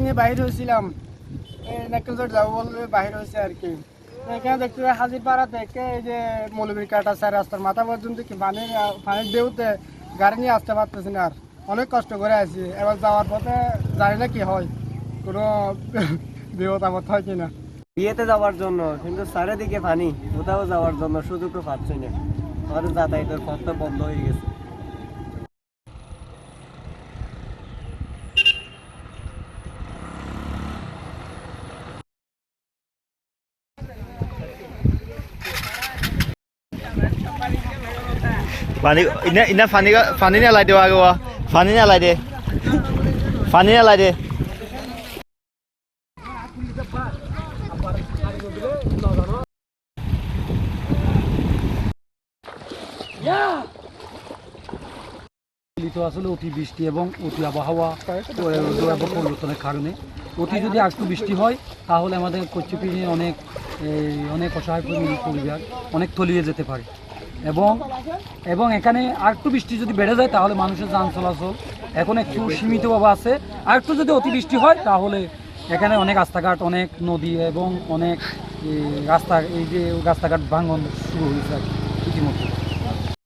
নিয়ে বাইরে হয়েছিলাম। নাকেলচট যাব বলবে বাইরে হয়েছে আর কি। এখানে দেখতে পাই হাজিপাড়া থেকে এই যে মৌলবীর কাটা চার রাস্তার মাথা পর্যন্ত কি পানির পানির ঢেউতে গাড়ি নিয়ে আসতে পারতেছি না আর। অনেক কষ্ট করে আছি এবার যাওয়ার পথে জানি না কি হয়। কোনো বিপদ আপদ হয় কিনা। বিয়েতে যাওয়ার জন্য, কিন্তু চারিদিকে পানি, কোথাও যাওয়ার জন্য সুযোগও পাচ্ছি না। আমাদের যাতায়াতের পথটা বন্ধ হয়ে গেছে। তো আসলে অতি বৃষ্টি এবং অতি আবহাওয়া পরিবর্তনের কারণে। অতি যদি একটু বৃষ্টি হয়, তাহলে আমাদের কচ্ছিপিনে অনেক অনেক অসহায় পরিবার, অনেক তলিয়ে যেতে পারে। এবং এবং এখানে আর একটু বৃষ্টি যদি বেড়ে যায়, তাহলে মানুষের যান চলাচল এখন একটু সীমিতভাবে আছে। আর একটু যদি অতি বৃষ্টি হয়, তাহলে এখানে অনেক রাস্তাঘাট, অনেক নদী এবং অনেক রাস্তা, এই যে রাস্তাঘাট ভাঙন শুরু হয়েছে ইতিমধ্যে।